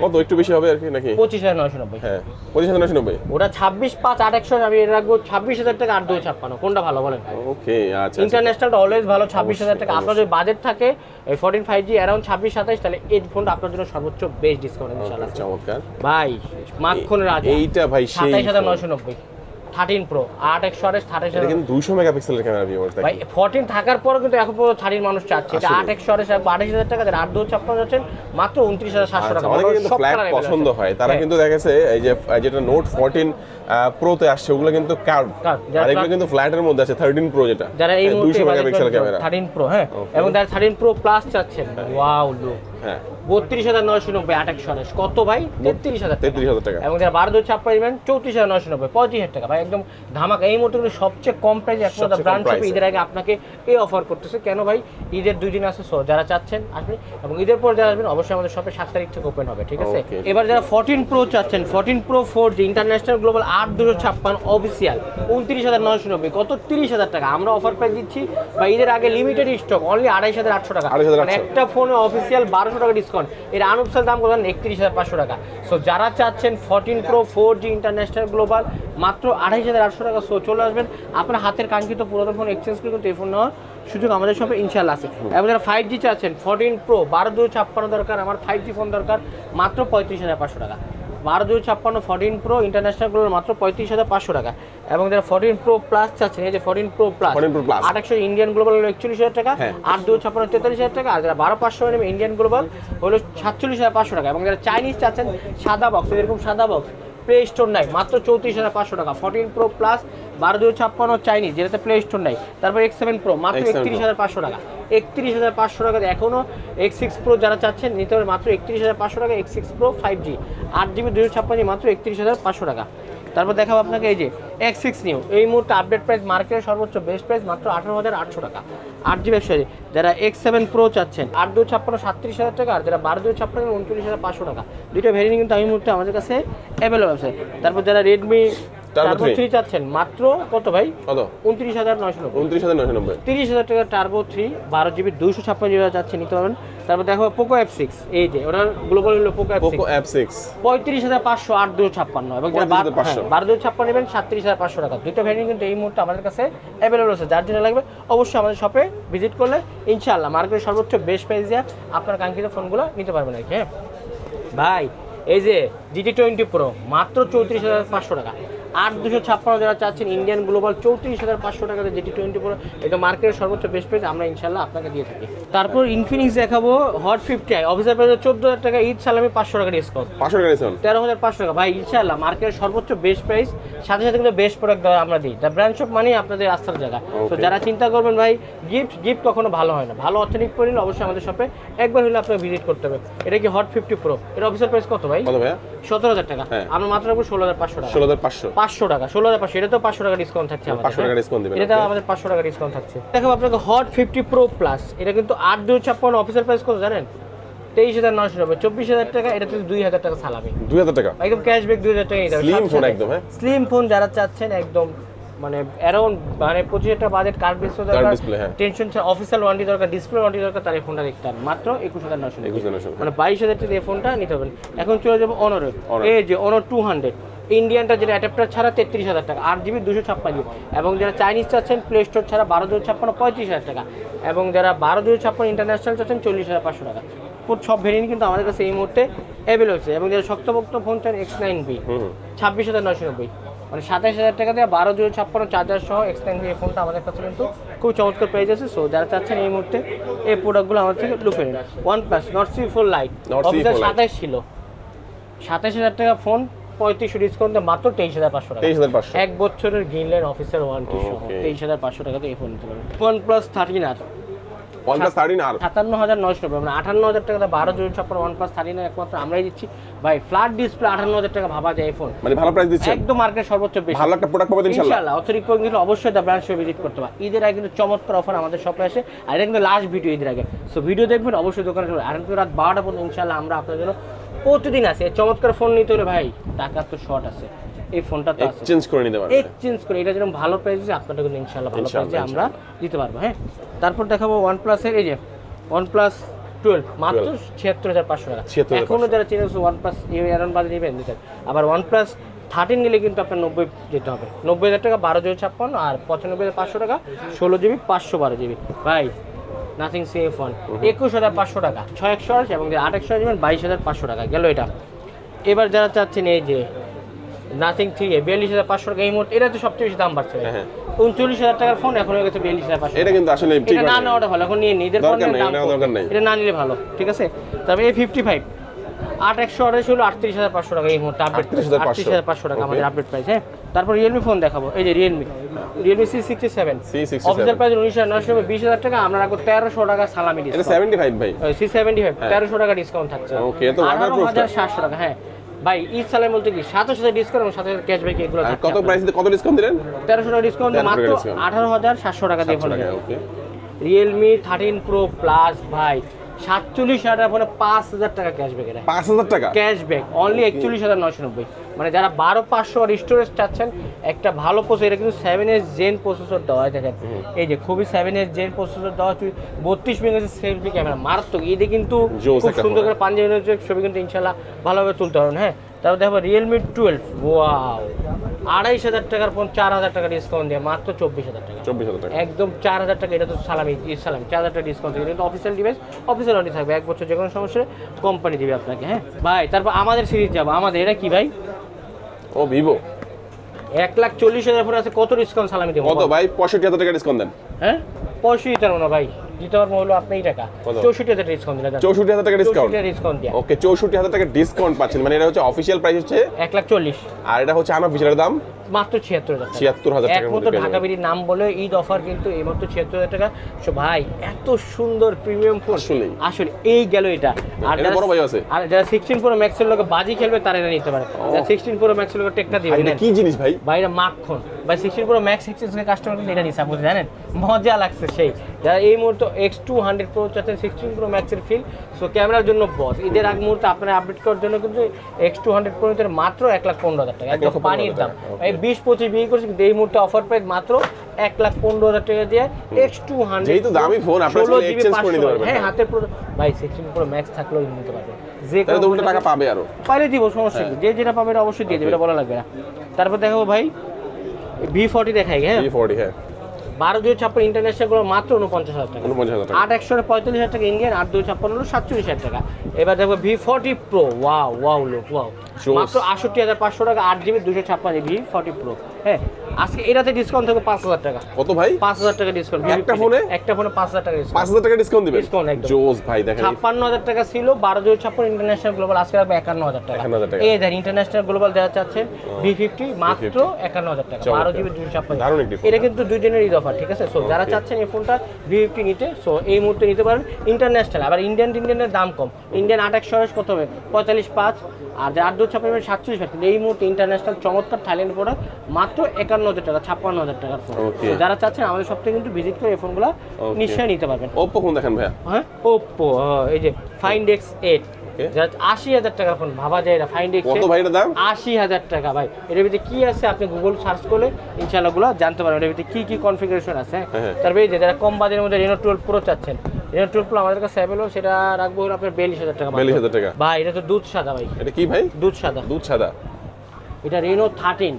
কত একটু বেশি হবে আর কি নাকি? 25990 হ্যাঁ 25990 ওটা 26 5 8100 আমি এটা রাখব 26000 টাকা আর 256 কোনটা ভালো বলেন? ওকে আচ্ছা, আচ্ছা। ইন্টারন্যাশনালটা অলওয়েজ ভালো 26000 টাকা। আপনার যদি বাজেট থাকে 14 5G अराउंड 26 27 তাহলে এই ফোনটা আপনার জন্য সর্বোচ্চ বেস্ট ডিসকাউন্ট ইনশাআল্লাহ। চমৎকার। ভাই মাখন রাজা। এইটা ভাই নয়শো 27990 থার্টিন প্রো আট একশো আঠাশ এটা কিন্তু দুইশো মেগাপিক্সেলের ক্যামেরা ভিউয়ার্স ভাই ফোরটিন থাকার পরও কিন্তু এখন পর্যন্ত থার্টিন মানুষ চাচ্ছে। এটা আট একশো আঠাশ আঠাশ হাজার টাকা আট দু ছাপ্পান্ন যাচ্ছেন মাত্র উনত্রিশ হাজার সাতশো টাকা। আচ্ছা, অনেকে কিন্তু ফ্ল্যাট পছন্দ হয়। তারা হ্যাঁ। কিন্তু দেখেছে এই যে যেটা নোট ফোরটিন প্রোতে আসছে ওগুলো কিন্তু কার্ভ। আর এগুলো কিন্তু ফ্ল্যাটের মধ্যে আছে থার্টিন প্রো যেটা। যারা এই দুইশো মেগাপিক্সেল ক্যামেরা থার্টিন প্রো হ্যাঁ। এবং যারা থার্টিন প্রো প্লাস চাচ্ছেন ওয়াও লুক হ্যাঁ। বত্রিশ হাজার নয়শো নব্বই আঠাশ কত ভাই? তেত্রিশ হাজার তেত্রিশ হাজার টাকা। এবং যারা বারো দুই ছাপ্পান্ন নেবেন চৌত্রিশ হাজার নয়শো নব্বই হাজার টাকা। ভাই একদম ধামাকা। এই মুহূর্তে কিন্তু সবচেয়ে কম প্রাইসে একমাত্র ব্র্যান্ড শপে ঈদের আগে আপনাকে এই অফার করতেছে। কেন ভাই? ঈদের দুই দিন আছে যারা চাচ্ছেন আসবেন। এবং ঈদের পর যারা আসবেন অবশ্যই আমাদের শপে সাত তারিখ থেকে ওপেন হবে ঠিক আছে? এবার যারা ফোরটিন প্রো চাচ্ছেন fourteen pro four G international global আট দুশো ছাপ্পান্ন অফিসিয়াল উনত্রিশ হাজার নয়শো নব্বই কত? তিরিশ হাজার টাকা। আমরা অফার প্রাইস দিচ্ছি বা ঈদের আগে লিমিটেড স্টক অনলি আড়াইশ হাজার আটশো টাকা। 28,800 মানে একটা ফোনে অফিসিয়াল বারোশো টাকা ডিসকাউন্ট এর আনঅফিসিয়াল দাম করবেন একত্রিশ হাজার পাঁচশো টাকা। সো যারা চাচ্ছেন fourteen pro four G international global মাত্র আড়াইশ হাজার আটশো টাকা সো চলে আসবেন। আপনার হাতের কাঙ্ক্ষিত পুরাতন ফোন এক্সচেঞ্জ করে কিন্তু এই ফোন নেওয়ার সুযোগ আমাদের সঙ্গে ইনশাল্লাহ আছে। এবং যারা ফাইভ জি চাচ্ছেন ফোরটিন প্রো বারো দুই ছাপ্পান্ন দরকার, আমার ফাইভ জি ফোন দরকার, মাত্র পঁয়ত্রিশ হাজার পাঁচশো টাকা। বারো দুই ছাপ্পান্ন ফোরটিন প্রো ইন্টারন্যাশনালগুলোর মাত্র পঁয়ত্রিশ হাজার পাঁচশো টাকা। এবং যারা ফরটিন প্রো প্লাস চাচ্ছেন এই যে ফোরটিন প্রো প্লাস 14 আট একশো ইন্ডিয়ান গ্লোবাল হলো একচল্লিশ হাজার টাকা হ্যাঁ। আট দুই ছাপ্পান্ন তেতাল্লিশ হাজার টাকা আর যারা বারো পাঁচশো নেবে ইন্ডিয়ান গ্লোবাল হলো সাতচল্লিশ হাজার পাঁচশো টাকা। এবং যারা চাইনিজ চাচ্ছেন সাদা বক্স এরকম সাদা বক্স প্লে স্টোর নাই মাত্র চৌত্রিশ হাজার পাঁচশো টাকা। ফোরটিন প্রো প্লাস বারো দুশো ছাপ্পান্ন চাইনিজ যেটাতে প্লে স্টোর নাই তারপর এক্স সেভেন প্রো মাত্র একত্রিশ হাজার পাঁচশো টাকা। একত্রিশ হাজার পাঁচশো টাকা এখনও এক্স সিক্স প্রো যারা চাচ্ছেন নিতে হবে মাত্র একত্রিশ হাজার পাঁচশো টাকা X six pro five G আট জিবি দুশো ছাপ্পান্ন মাত্র একত্রিশ হাজার পাঁচশো টাকা। তারপর দেখাবো আপনাকে এই যে এক্স সিক্স নিউ এই মুহূর্তে আপডেট প্রাইস মার্কেটের সর্বোচ্চ বেস্ট প্রাইস মাত্র আঠারো হাজার আটশো টাকা। আট জিবি একশো যারা এক্স সেভেন প্রো চাচ্ছেন, আট দুই ছাপ্পান্ন সাতত্রিশ হাজার টাকা আর যারা বারো দুই ছাপ্পান্ন উনচল্লিশ হাজার পাঁচশো টাকা। দুইটা ভেরিয়েন্ট কিন্তু এই মুহূর্তে আমাদের কাছে অ্যাভেলেবল আছে। তারপর যারা রেডমি টার্বো three? থ্রি চাচ্ছেন। মাত্র কত ভাই? কত? উনত্রিশ হাজার নয়শো নব্বই। উনত্রিশ হাজার নয়শো নব্বই। তিরিশ হাজার টাকা টার্বো থ্রি বারো জিবি দুশো ছাপ্পান্ন জিবি চাচ্ছে নিতে পারবেন। তারপর দেখো পোকো এফ সিক্স এই যে ওটার গ্লোবাল হলো Poco F Poco six F six পঁয়ত্রিশ হাজার পাঁচশো আট দুশো ছাপ্পান্ন। এবং যারা বার- 35,500 হ্যাঁ, ছাপ্পান্ন নেবেন সাতত্রিশ হাজার পাঁচশো টাকা। দুটো ভ্যারিয়েন্ট কিন্তু এই মুহূর্তে আমাদের কাছে অ্যাভেলেবল আছে যার জন্য লাগবে অবশ্যই আমাদের শপে ভিজিট করলে ইনশাআল্লাহ মার্কেটের সর্বোচ্চ বেস্ট প্রাইস দিয়ে আপনার কাঙ্ক্ষিত ফোনগুলো নিতে পারবেন আর কি হ্যাঁ? ভাই এই যে জিটি টোয়েন্টি প্রো মাত্র চৌত্রিশ হাজার পাঁচশো টাকা। আট দুশো ছাপ্পান্ন যারা চাচ্ছেন ইন্ডিয়ান গ্লোবাল চৌত্রিশ হাজার পাঁচশো টাকাতে জিটি টোয়েন্টি প্রো এটা মার্কেটের সর্বোচ্চ বেস্ট প্রাইস আমরা ইনশাল্লাহ আপনাকে দিয়ে থাকি। তারপর ইনফিনিক্স দেখাবো hot fifty I official price চোদ্দ হাজার টাকা ঈদ সালামি পাঁচশো টাকা ডিসকাউন্ট পাঁচশো টাকা ডিসকাউন্ট তেরো হাজার পাঁচশো টাকা। ভাই ইনশাল্লাহ মার্কেটের সর্বোচ্চ বেস্ট প্রাইস সাথে সাথে কিন্তু বেস্ট প্রোডাক্ট আমরা দিই। দ্য ব্র্যান্ড শপ মানেই আপনাদের আস্থার জায়গা। তো যারা চিন্তা করবেন ভাই গিফট গিফট কখনো ভালো হয় না। ভালো অথেনিক করে অবশ্যই আমাদের শপে একবার হলে আপনাকে ভিজিট করতে হবে। এটা কি হট ফিফটি প্রো এর অফিসার প্রাইস কত ভাই? সতেরো হাজার টাকা। আমার মাত্র রাখব ষোলো হাজার পাঁচশো টাকা। ষোলো হাজার পাঁচশো। পাঁচশো টাকা ষোলো হাজার পাঁচশো এটা তো পাঁচশো টাকা ডিসকাউন্ট থাকছে পাঁচশো টাকা হ্যাঁ? ডিসকাউন্ট দেবে এটা আমাদের পাঁচশো টাকা ডিসকাউন্ট থাকছে। দেখো আপনাকে হট ফিফটি প্রো প্লাস এটা কিন্তু আট দুই ছাপ্পান্ন অফিসার প্রাইস কত জানেন? তেইশ হাজার নয়শো নব্বই চব্বিশ হাজার টাকা এটা কিন্তু দুই হাজার টাকা সালামি দুই হাজার টাকা? একদম ক্যাশব্যাক দুই হাজার টাকা স্লিম ফোন একদম, হ্যাঁ? স্লিম ফোন যারা চাচ্ছেন একদম মানে অ্যারাউন্ড মানে পঁচিশ হাজার টাকা বাজেট কার্ড ডিসপ্লে দরকার। Display, হ্যাঁ। টেনশন অফিসিয়াল ওয়ারেন্টি দরকার ডিসপ্লে ওয়ারেন্টি দরকার তার এই ফোনটা দেখতে হবে মাত্র একুশ হাজার নশো নয়শো। মানে বাইশ হাজার টাকা এই ফোনটা নিতে হবে এখন চলে যাব অনরে। এই যে অনর টু হান্ড্রেড ইন্ডিয়ানটা যেটা অ্যাডাপ্টার ছাড়া তেত্রিশ হাজার টাকা আট জিবি দুশো ছাপ্পান্ন। জিবি এবং যারা চাইনিজ চাচ্ছেন প্লে স্টোর ছাড়া বারো দুশো ছাপ্পান্ন পঁয়ত্রিশ হাজার টাকা। এবং যারা বারো দুশো ছাপ্পান্ন ইন্টারন্যাশনাল চাচ্ছেন চল্লিশ হাজার পাঁচশো টাকা। সব ভেরিয়েন্ট কিন্তু আমাদের কাছে এই মুহূর্তে অ্যাভেলেবল আছে। এবং যারা শক্তপোক্ত ফোন চান এক্স নাইন বি। ছাব্বিশ হাজার নশো নব্বই। মানে সাতাশ হাজার টাকা দিয়ে বারো দুশো ছাপ্পান্ন চার্জার সহ এক্সটেন্ড এই ফোনটা আমাদের কাছে কিন্তু খুব চমৎকার পেয়ে যাচ্ছে। সো যারা চাচ্ছেন এই মুহূর্তে এই প্রোডাক্টগুলো আমাদের থেকে লুফে নিন। One plus Nord C four lite official সাতাশ ছিল। সাতাশ হাজার টাকা ফোন পঁয়ত্রিশশো ডিসকাউন্ট মাত্র তেইশ হাজার পাঁচশো টাকা। তেইশ হাজার পাঁচশো। এক বছরের গ্রিনল্যান্ড অফিসার ওয়ান সহ তেইশ হাজার পাঁচশো টাকাতে এই ফোন নিতে পারবেন। ওয়ান প্লাস থার্টিন আর আর? মানে টাকা বারো জুন ছাপ্পান্ন ওয়ান প্লাস থার্টিন একমাত্র আমরাই দিচ্ছি। ভাই ফ্ল্যাট ডিসপ্লে আটান্ন হাজার টাকা ভাবা যায় এই ফোন মানে ভালো প্রাইস দিচ্ছেন? একদম মার্কেট সর্বোচ্চ বেশি। ভালো একটা প্রোডাক্ট পাবেন ইনশাল্লাহ। ইনশাআল্লাহ অতিরিক্ত করে অবশ্যই ব্রাঞ্চ ভিজিট করতে ঈদের আগে কিন্তু চমৎকার অফার আমাদের শপে আসে। আর এটা কিন্তু লাস্ট ভিডিও ঈদের আগে। সো ভিডিও দেখবেন অবশ্যই দোকানে চলে আর কিন্তু রাত বারোটা পর্যন্ত ইনশাআল্লাহ আমরা জন্য প্রতিদিন আছে চমৎকার ফোন নিতে হলে ভাই টাকা তো শর্ট আছে। এই ফোনটা এক্সচেঞ্জ করে নিতে পারবেন এক্সচেঞ্জ করে এটা যেরকম ভালো প্রাইস আছে আপনাদের কিন্তু ইনশাআল্লাহ ভালো প্রাইসে আমরা দিতে পারব হ্যাঁ? তারপর দেখাবো ওয়ান প্লাসের এই যে ওয়ান প্লাস টুয়েলভ মাত্র ছিয়াত্তর হাজার পাঁচশো টাকা। 76,500 এখনও যারা চিনে ওয়ান প্লাস এরন বাজে নেবেন আবার ওয়ান প্লাস থার্টিন নিলে কিন্তু আপনার নব্বই যেতে হবে। নব্বই হাজার টাকা বারো জিবি ছাপ্পান্ন আর পঁচানব্বই হাজার পাঁচশো টাকা ষোলো জিবি পাঁচশো বারো জিবি। ভাই নাথিং সেফ ওয়ান একুশ হাজার পাঁচশো টাকা ছয় একশো এবং আট একশো নেবেন বাইশ হাজার পাঁচশো টাকা গেল এটা। এবার যারা চাচ্ছেন এই যে নাথিং থ্রি বিয়াল্লিশ হাজার পাঁচশো টাকা এই মুহূর্তে। এটা তো সবচেয়ে বেশি দাম বাড়ছে। হ্যাঁ, হ্যাঁ। উনচল্লিশ হাজার টাকার ফোন এখন হয়ে গেছে বিয়াল্লিশ হাজার পাঁচশো। এটা কিন্তু আসলে ঠিক না নেওয়াটা ভালো এখন নিয়ে নিই এদের। দরকার নেই। এটা না নিলে ভালো ঠিক আছে? তারপরে এই ফিফটি ফাইভ আট একশো আঠাশ হলো আটত্রিশ হাজার পাঁচশো টাকা এই মুহূর্তে আপডেট আটত্রিশ হাজার পাঁচশো। টাকা. আমাদের আপডেট প্রাইস হ্যাঁ? তারপর রিয়েলমি ফোন দেখাবো এই যে Realme Realme C sixty seven C67 official price উনিশ হাজার নশো বিশ হাজার টাকা আমরা রাখব তেরোশো টাকা সালামি ডিসকাউন্ট সেভেন্টি ফাইভ ভাই। সি সেভেন্টি ফাইভ তেরোশো টাকা ডিসকাউন্ট থাকছে। তো আঠারো হাজার সাতশো টাকা হ্যাঁ। ভাই ঈদ সালাম বলতে কি সাতশো হাজার ডিসকাউন্ট এবং সাত হাজার ক্যাশব্যাক এগুলো কত প্রাইস কত ডিসকাউন্ট দিলেন? তেরোশো টাকা ডিসকাউন্ট মাত্র আঠারো হাজার সাতশো টাকা দিয়ে phone Realme thirteen pro plus ভাই সাতচল্লিশ হাজার ফোনে পাঁচ হাজার টাকা ক্যাশব্যাক পাঁচ হাজার টাকা? ক্যাশব্যাক অনলি একচল্লিশ হাজার নশো নব্বই। মানে যারা বারো পাঁচশো আর স্টোরেজ চাচ্ছেন একটা ভালো প্রসেসর এটা কিন্তু সেভেন এস জেন প্রসেসর দেওয়া হয় দেখেন। এই যে খুবই সেভেন এস জেন প্রসেসর দেওয়া হচ্ছে বত্রিশ মেগাপিক্সেল সেলফি ক্যামেরা মারাত্মক। এটা কিন্তু খুব সুন্দর করে পাঞ্জাবি ছবি কিন্তু ইনশাল্লাহ ভালোভাবে তুলতে পারবেন হ্যাঁ? তারপর দেখো রিয়েলমি টুয়েলভ ওয়াও আড়াইশ হাজার টাকার ফোন চার হাজার টাকা ডিসকাউন্ট দিয়ে মাত্র চব্বিশ হাজার টাকা। চব্বিশ হাজার টাকা। একদম চার হাজার টাকা এটা তো সালামি সালামি চার হাজার টাকা ডিসকাউন্ট থাকে কিন্তু অফিসিয়াল ডিভাইস অফিসিয়াল ওয়ারেন্টি থাকবে এক বছর যে কোনো সমস্যা কোম্পানি দিবে আপনাকে হ্যাঁ? ভাই তারপর আমাদের সিরিজ যাব আমাদের এটা কি ভাই? ও ভিভো। এক লাখ চল্লিশ হাজার ফোন আছে কত ডিসকাউন্ট সালামি দেবো কত ভাই? পঁয়ষট্টি হাজার টাকা ডিসকাউন্ট দেন। হ্যাঁ? পঁয়ষট্টি পারব না ভাই? দিতে পারব হলো আপনি এই টাকা। চৌষট্টি হাজার ডিসকাউন্ট দিলে চৌষট্টি হাজার টাকা ডিসকাউন্ট ডিসকাউন্ট দিয়ে। ওকে চৌষট্টি হাজার টাকা ডিসকাউন্ট পাচ্ছেন। মানে এটা হচ্ছে অফিসিয়াল প্রাইস হচ্ছে এক লাখ চল্লিশ। আর এটা হচ্ছে আনঅফিসিয়াল দাম? মাত্র ছিয়াত্তর হাজার ছিয়াত্তর হাজার একমাত্র ঢাকা বিড়ির নাম বলে ঈদ অফার কিন্তু এই মাত্র ছিয়াত্তর হাজার টাকা। সো ভাই এত সুন্দর প্রিমিয়াম ফোন আসলেই। আসলে এই গেল এটা। আর এটা যারা- বড় ভাই আছে। আর যারা সিক্সটিন প্রো ম্যাক্সের লোকে বাজি খেলবে তারা এটা নিতে পারে। যারা সিক্সটিন প্রো ম্যাক্সের লোকে টেকটা দিবে এটা কি জিনিস ভাই? ভাইরা মাখন। বা sixteen pro max sixteen customer কিন্তু এটা নিচ্ছে আপনি জানেন মজা লাগছে সেই। যারা এই মুহূর্তে এক্স টু হান্ড্রেড প্রো চাচ্ছেন সিক্সটিন প্রো ম্যাক্সের ফিল সো ক্যামেরার জন্য বস ঈদের আগ মুহূর্তে আপনারা আপডেট করার জন্য কিন্তু এক্স টু হান্ড্রেড প্রো মাত্র এক লাখ পনেরো হাজার টাকা। এক একদম পানির দাম। এই বিশ পঁচিশ বিয়ে করছি কিন্তু এই মুহূর্তে অফার প্রাইস মাত্র এক লাখ পনেরো হাজার টাকা দিয়ে এক্স টু হান্ড্রেড যেহেতু দামি ফোন, আপনারা exchange করে হ্যাঁ হাতে পুরো ভাই সিক্সটিন প্রো ম্যাক্স থাকলেও নিতে পারবেন যে উল্টো টাকা পাবে আরও। পাইলে দিব সমস্যা কি যে যেটা পাবে এটা অবশ্যই দিয়ে দেবে এটা বলা লাগবে না। তারপর দেখো ভাই ভি ফর্টি দেখাই হ্যাঁ? বি ফোরটি হ্যাঁ। বারো দুই ছাপ্পান্ন ইন্টারন্যাশনালগুলো মাত্র উনপঞ্চাশ হাজার টাকা। উনপঞ্চাশ হাজার টাকা। আট একশো পঁয়তাল্লিশ হাজার টাকা ইন্ডিয়ান আট দুই ছাপ্পান্ন হলো সাতচল্লিশ হাজার টাকা। এবার দেখব V forty pro wow wow look wow মাত্র আটষট্টি হাজার পাঁচশো টাকা আট জিবি দুশো ছাপ্পান্ন ভি ফর্টি প্রো হ্যাঁ আজকে এটাতে ডিসকাউন্ট থাকবে পাঁচ হাজার টাকা। কত ভাই? পাঁচ হাজার টাকা ডিসকাউন্ট একটা ফোনে? একটা ফোনে পাঁচ হাজার টাকা পাঁচ ডিসকাউন্ট হাজার টাকা ডিসকাউন্ট দিবেন? Discount একদম। জোস ভাই দেখেন ছাপ্পান্ন হাজার টাকা ছিল বারো দুই ছাপ্পান্ন ইন্টারন্যাশনাল গ্লোবাল আজকে রাখবে একান্ন হাজার টাকা। 51,000 টাকা। এই দেন ইন্টারন্যাশনাল গ্লোবাল যারা চাচ্ছেন ভি ফিফটি মাত্র একান্ন হাজার টাকা বারো জিবি দুশো ছাপ্পান্ন। এটা কিন্তু দুই দিনের ঈদ অফার ঠিক আছে? সো যারা. চাচ্ছেন এই ফোনটা ভি ফিফটি নিতে সো এই মুহূর্তে নিতে পারেন ইন্টারন্যাশনাল আবার ইন্ডিয়ান ইন্ডিয়ানের দাম কম। ইন্ডিয়ান আট একশো কত হবে পঁয়তাল্লিশ পাঁচ আর যে আট দু ছাপ্পান্ন সাতচল্লিশ পাঁচ। এই মুহূর্তে ইন্টারন্যাশনাল চমৎকার থাইল্যান্ড প্রোডাক্ট মাত্র একান্ন হাজার টাকা ছাপ্পান্ন হাজার টাকার ফোন যারা চাচ্ছেন আমাদের সব থেকে কিন্তু ভিজিট করে এই ফোনগুলো নিশ্চয়ই নিতে পারবেন। ওপ্পো ফোন দেখেন ভাইয়া। হ্যাঁ? ওপ্পো এই যে ফাইন্ড এক্স এইট আশি হাজার টাকার ফোন ভাবা যায় এটা ফাইন্ড কত ভাই দাম? আশি হাজার টাকা ভাই। এটার ভিতরে কি আছে? আপনি গুগল সার্চ করলে ইনশাআল্লাহগুলো জানতে পারবেন। এটার ভিতরে কি কি কনফিগারেশন আছে হ্যাঁ? হ্যাঁ। তারপরে এই যে যারা কম বাজেটের মধ্যে রেনো টুয়েলভ প্রো চাচ্ছেন রেনো টুয়েলভ আমাদের কাছে অ্যাভেলেবল সেটা রাখব হলো আপনার বিয়াল্লিশ হাজার টাকা মাত্র। 42,000 টাকা। ভাই এটা তো দুধ সাদা ভাই। এটা কি ভাই? দুধ সাদা। দুধ সাদা। এটা রেনো থার্টিন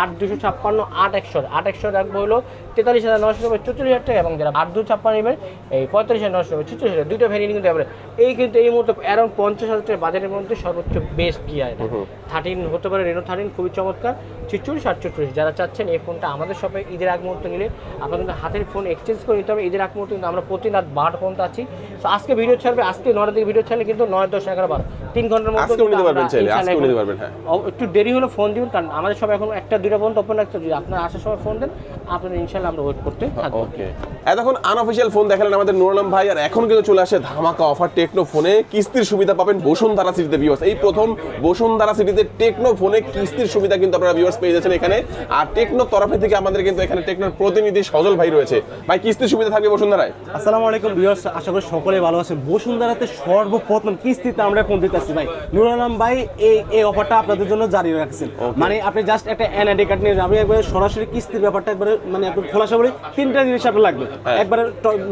আট দুশো ছাপ্পান্ন আট একশো আট একশো রাখব হলো তেতাল্লিশ হাজার নশো নব্বই চৌচল্লিশ হাজার টাকা এবং যারা আট দু ছাপ্পান্ন নেবেন এই পঁয়তাল্লিশ হাজার নশো নব্বই চৌচল্লিশ হাজার দুইটা ভ্যারিয়েন্ট কিন্তু অ্যাভেলেবল এই কিন্তু এই মুহূর্তে অ্যারাউন্ড পঞ্চাশ হাজার টাকা বাজারের মধ্যে সর্বোচ্চ বেস্ট কি হুম। থার্টিন হতে পারে রেনো থার্টিন খুবই চমৎকার। ছিচল্লিশ আটচল্লিশ যারা চাচ্ছেন এই ফোনটা আমাদের শপে ঈদের আগ মুহূর্তে নিলে আপনার কিন্তু হাতের ফোন এক্সচেঞ্জ করে নিতে হবে। ঈদের আগ মুহূর্তে কিন্তু আমরা প্রতি রাত বারোটা পর্যন্ত আছি। তো আজকে ভিডিও ছাড়বে আজকে নটা থেকে ভিডিও ছাড়লে কিন্তু নয় দশ এগারো বারো। তিন ঘণ্টার মধ্যে আজকেও কিন্তু নিতে পারবেন চাইলে, ইনশাআল্লাহ আজকেও এখন- নিতে পারবেন, হ্যাঁ। একটু দেরি হলে ফোন দিবেন কারণ আমাদের সব এখন একটা দুইটা পর্যন্ত ওপেন রাখতে। যদি আপনার আসার সময় ফোন দেন আপনাদের ইনশাল্লাহ আমরা ওয়েট করতে থাকব। ওকে। এতক্ষণ আনঅফিসিয়াল ফোন দেখালেন আমাদের নুরুল আলম ভাই আর এখন কিন্তু চলে আসে ধামাকা অফার টেকনো ফোনে কিস্তির সুবিধা পাবেন বসুন্ধরা সিটিতে ভিউয়ার্স এই প্রথম বসুন্ধরা সিটিতে টেকনো ফোনে কিস্তির সুবিধা কিন্তু আপনারা ভিউয়ার্স পেয়ে যাচ্ছেন এখানে। আর টেকনো তরফে থেকে আমাদের কিন্তু এখানে টেকনোর প্রতিনিধি সজল ভাই রয়েছে। ভাই কিস্তির সুবিধা থাকবে বসুন্ধরায়? আসসালামু আলাইকুম ভিউয়ার্স আশা করি সকলে ভালো আছেন। বসুন্ধরাতে সর্বপ্রথম কিস্তিতে আমরা ফোন দিতেছি ভাই। নুর আলম ভাই এই এই অফারটা আপনাদের জন্য জারি রাখছেন। মানে আপনি জাস্ট একটা এনআইডি কার্ড নিয়ে যাবেন। একবারে সরাসরি কিস্তির ব্যাপারটা একবারে মানে আপনি খোলাসা বলে তিনটা জিনিস আপনার লাগবে। হ্যাঁ। একবারে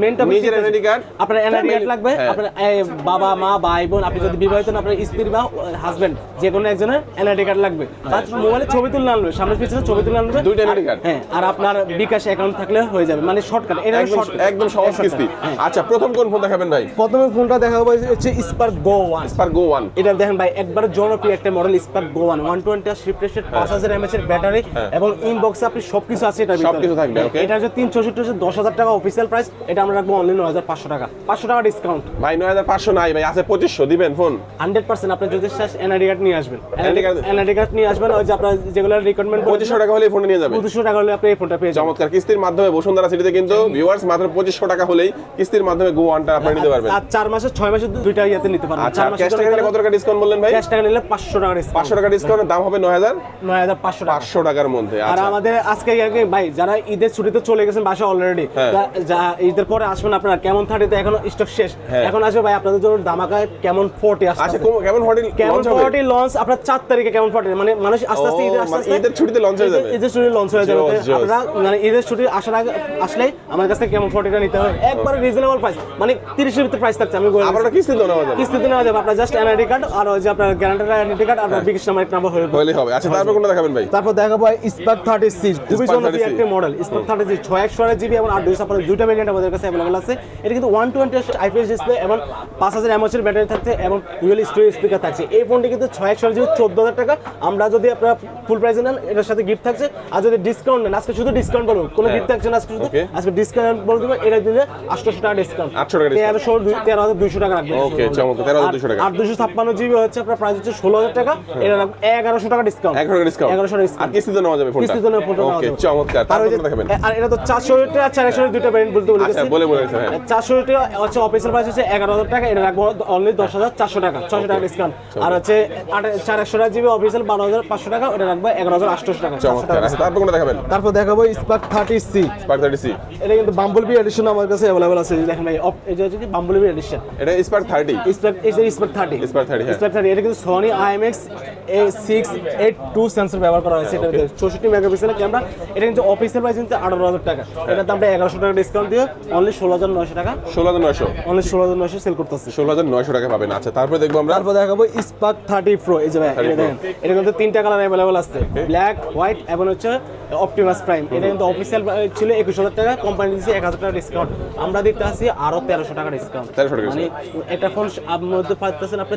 মেনটা নিজের NID card, আপনার এনআইডি কার্ড লাগবে হ্যাঁ। আপনার বাবা মা ভাই বোন আপনি যদি বিবাহিত হন, আপনার স্ত্রী বা হাজবেন্ড যে কোনো একজনের এনআইডি কার্ড লাগবে। তার মোবাইলে ছবি তুলে আনবে সামনে পিছনে ছবি তুলে আনবে। দুইটা NID card? হ্যাঁ আর আপনার বিকাশ অ্যাকাউন্ট থাকলে হয়ে যাবে। মানে শর্টকাট এটা একদম সহজ কিস্তি। হ্যাঁ। আচ্ছা প্রথম কোন ফোন দেখাবেন ভাই? প্রথমে ফোনটা দেখা হবে হচ্ছে Spark go one spark go one এটা দেখেন ভাই একবারে জনপ্রিয় একটা model Spark go one twenty রিফ্রেশের পাঁচ হাজার এমএচ এর ব্যাটারি। এবং ইনবক্সে আপনি সবকিছু আছে এটা সবকিছু থাকবে? এটা হচ্ছে তিন চৌষট্টি হচ্ছে দশ হাজার টাকা অফিসিয়াল প্রাইস এটা আমরা রাখব অনলি নয় হাজার পাঁচশো টাকা। পাঁচশো টাকা ডিসকাউন্ট ভাই নয় হাজার পাঁচশো নাই ভাই আছে পঁচিশশো দিবেন ফোন হান্ড্রেড পার্সেন্ট আপনি যদি শেষ এনআইডি কার্ড নিয়ে আসবেন? এনআইডি কার্ড নিয়ে আসবেন ওই যে আপনার যেগুলো রিকমেন্ড পঁচিশশো টাকা হলে ফোনে নিয়ে যাবেন। পঁচিশশো টাকা হলে আপনি এই ফোনটা পেয়ে যাবেন। চমৎকার কিস্তির মাধ্যমে বসুন্ধরা সিটিতে কিন্তু ভিউয়ার্স মাত্র পঁচিশশো টাকা হলেই কিস্তির মাধ্যমে গো ওয়ানটা আপনারা নিতে পারবেন। আর চার মাসে ছয় মাসে দুইটা ইয়াতে নিতে পারবেন। আচ্ছা টাকা নিলে কত টাকা ডিসকাউন্ট বললেন ভাই? ক্যাশ টাকা নিলে পাঁচশো টাকা ডিসকাউন্ট পাঁচশো টাকা ডিসকাউন্টের দাম হবে নয় হাজার? নয় হাজার পাঁচশো টাকা। পাঁচশো টাকার মধ্যে আর আচ্ছা। আমাদের আজকে ভাই যারা ঈদের ছুটিতে চলে গেছেন বাসা অলরেডি হ্যাঁ। ঈদের পরে আসবেন আপনারা কেমন এখন স্টক শেষ? হ্যাঁ। এখন আসবে ভাই আপনাদের জন্য দামাকায় কেমন ফোর্টি আচ্ছা আসছে কোন- কেমন হোটেল কেমন লঞ্চ হবে? ফোর্টি লঞ্চ আপনার চার তারিখে কেমন ফোর্টি মানে মানুষ আস্তে আস্তে ঈদের আস্তে মানে আস্তে ঈদের ছুটিতে launch হয়ে যাবে? ঈদের ছুটি লঞ্চ হয়ে যাবে। আপনারা মানে ঈদের ছুটি আসার আগে আসলেই আমার কাছ কেমন ফোর্টিটা নিতে হবে। একবারে রিজনেবল প্রাইস মানে তিরিশের ভিতরে প্রাইস থাকছে আমি বলে আবার দিচ্ছি। কিস্তি দেওয়া যাবে। কিস্তিতে নেওয়া যাবে আপনার জাস্ট এনআইডি কার্ড আর ওই যে আপনার গ্যারান্টার আইডেন্টি কার্ড আর বিকাশ নাম্বার এক নাম্বার হয়ে হলে হবে। আচ্ছা তারপর কোনটা দেখাবেন ভাই? তারপর দেখাবো স্পার্ক থার্টি সিক্স খুবই জনপ্রিয় 36 একটা মডেল স্পার্ক থার্টি সিক্স ছয় একশো জিবি এবং আট দুইশো দুইটা ভেরিয়েন্ট আমাদের কাছে অ্যাভেলেবল আছে। এটা কিন্তু ওয়ান টোয়েন্টি আইপিএস ডিসপ্লে এবং পাঁচ হাজার এমএচের ব্যাটারি থাকছে এবং ডুয়েল স্টোরেজ স্পিকার থাকছে। এই ফোনটি কিন্তু ছয় একশো জিবি চোদ্দ হাজার টাকা। আমরা যদি আপনারা ফুল প্রাইসে নেন এটার সাথে গিফট থাকছে। আর যদি ডিসকাউন্ট নেন আজকে শুধু ডিসকাউন্ট বলব কোনো গিফট থাকছে না আজকে শুধু। আজকে ডিসকাউন্ট বলে দেবো এটা দিলে আটশোশো টাকা ডিসকাউন্ট 800 টাকা। তেরোশো তেরো হাজার দুইশো টাকা রাখবে Okay, চমৎকার, 13,200 টাকা। আর দুশো ছাপ্পান্ন জিবি হচ্ছে আপনার প্রাইস হচ্ছে ষোলো হাজার টাকা। এটা এগারোশো টাকা ডিসকাউন্ট টাকা ডিসকাউন্ট এগারোশো আর ডিসকাউন্ট কিস্তিতে নেওয়া যাবে কিস্তিতে নেওয়া ফোনটা ওকে চমৎকার। আর ওই দেখাবেন? আর এটা তো চারশো টাকা আর চারশো দুইটা ব্র্যান্ড বলতে বলে আচ্ছা বলে বলে হ্যাঁ। চারশো টাকা হচ্ছে অফিসিয়াল প্রাইস হচ্ছে এগারো হাজার টাকা এটা রাখব অনলি দশ হাজার চারশো টাকা ছশো টাকা ডিসকাউন্ট আর হচ্ছে চার একশো টাকা জিবি অফিসিয়াল বারো হাজার পাঁচশো টাকা ওটা রাখব এগারো হাজার আটশোশো টাকা চমৎকার। আচ্ছা তারপর কোনটা দেখাবেন? তারপর দেখাবো Spark thirty C Spark thirty C এটা কিন্তু বাম্বল বি এডিশন আমার কাছে অ্যাভেলেবল আছে দেখেন ভাই এটা হচ্ছে এডিশন এটা স্পার্ক থার্টি স্পার্ক এই যে স্পার্ক থার্টি Spark 30, হ্যাঁ। স্পার্ক থার্টি এটা কিন্তু সিক্স এইট টু সেন্সর ব্যবহার করা হয়েছে এটা চৌষট্টি মেগাপিক্সেলের ক্যামেরা এটা কিন্তু অফিসিয়াল প্রাইস কিন্তু আঠারো হাজার টাকা। এটার দামটা এগারোশো টাকা ডিসকাউন্ট দিয়ে অনলি ষোলো হাজার নয়শো টাকা। ষোলো হাজার নয়শো। অনলি ষোলো হাজার নয়শো সেল করতেছে। ষোলো হাজার নয়শো টাকা পাবেন। আচ্ছা তারপরে দেখব আমরা। তারপর দেখাবো স্পার্ক থার্টি প্রো এই যে ভাই 30 এটা দেখেন এটা কিন্তু তিনটা কালার অ্যাভেলেবল আছে। ব্ল্যাক হোয়াইট এবং হচ্ছে অপটিমাস প্রাইম এটা কিন্তু অফিসিয়াল ছিল একুশ হাজার টাকা কোম্পানি এক হাজার টাকা ডিসকাউন্ট আমরা দিতে আসি আরও তেরোশো টাকা ডিসকাউন্ট 1300 টাকা মানে একটা ফোন মধ্যে পাচ্ছেন আপনি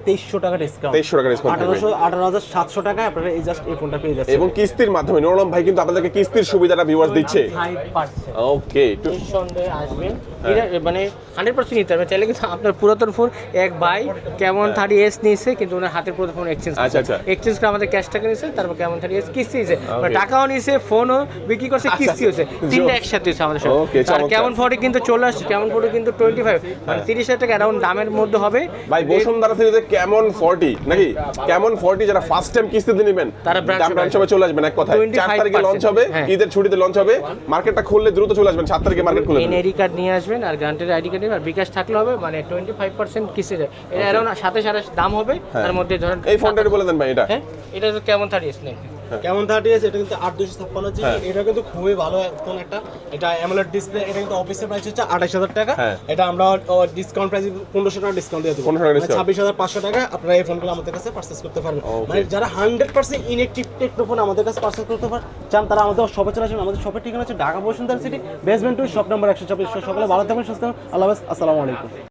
তেইশশো টাকা ডিসকাউন্ট 2300 টাকা থাকবে। আঠারোশো আঠারো হাজার সাতশো টাকা আপনারা এই জাস্ট এই ফোনটা পেয়ে যাচ্ছেন। এবং কিস্তির মাধ্যমে নুরুল ভাই কিন্তু আপনাদেরকে কিস্তির সুবিধাটা ভিউয়ার্স দিচ্ছে। ওকে নিঃসন্দেহে আসবেন। এটা মানে হান্ড্রেড পার্সেন্ট নিতে হবে। চাইলে কিন্তু আপনার পুরাতন ফোন এক ভাই কেমন থার্টি এস নিয়েছে কিন্তু ওনার হাতের পুরাতন ফোন এক্সচেঞ্জ আচ্ছা, আচ্ছা। এক্সচেঞ্জ করে আমাদের ক্যাশ টাকা নিয়েছে তারপর কেমন থার্টি এস কিস্তি মানে টাকাও নিয়েছে ফোনও বিক্রি করছে কিস্তি হয়েছে। তিনটা একসাথে হয়েছে আমাদের সাথে কেমন ফোনে কিন্তু চলে আসছে কেমন ফোনে কিন্তু টোয়েন্টি ফাইভ মানে তিরিশ হাজার টাকা অ্যারাউন্ড দামের মধ্যে হবে। ভাই বসুন্ধরা সিরিজে কেমন ফর্টি? নাকি? কেমন ফর্টি যারা ফার্স্ট টাইম কিস্তিতে নেবেন? তারা ব্র্যান্ড শপে চলে আসবেন এক কথায়। 25% চার তারিখে লঞ্চ হবে হ্যাঁ। ঈদের ছুটিতে লঞ্চ হবে। মার্কেটটা খুললে দ্রুত চলে আসবেন সাত তারিখে মার্কেট খুলে। এনআইডি কার্ড নিয়ে আসবেন আর গ্রান্টেড আইডি কার্ড আর বিকাশ থাকলে হবে মানে টোয়েন্টি ফাইভ পার্সেন্ট কিস্তি এর এটা অ্যারাউন্ড সাথে সাথে দাম হবে তার মধ্যে ধরেন এই ফোনটা বলে দেন ভাই এটা। হ্যাঁ? এটা তো কেমন থার্টি স্নেক নেই। কেমন থার্টি আছে? এটা কিন্তু আট দুশো ছাপ্পান্ন জিবি। হ্যাঁ। এটা কিন্তু খুবই ভালো ফোন একটা। এটা অ্যামোলেড ডিসপ্লে এটা কিন্তু অফিসের প্রাইস হচ্ছে আঠাশ হাজার টাকা। হ্যাঁ। এটা আমরা ডিসকাউন্ট প্রাইস পনেরোশো টাকা ডিসকাউন্ট দিয়ে দেবো। 1500 টাকা discount। ছাব্বিশ হাজার পাঁচশো টাকা আপনারা এই ফোনগুলো আমাদের কাছে পার্চেস করতে পারবেন। মানে যারা হান্ড্রেড পার্সেন্ট ইনেকটিভ টেকনোফোন আমাদের কাছে পার্চেস করতে পার চান তারা আমাদের শপে চলে আসবেন। আমাদের শপের ঠিকানা হচ্ছে Dhaka Bashundhara city basement two shop number একশো চব্বিশ সকালে ভালো থাকবেন সুস্থ। আল্লাহ হাফেজ। আসসালামু আলাইকুম।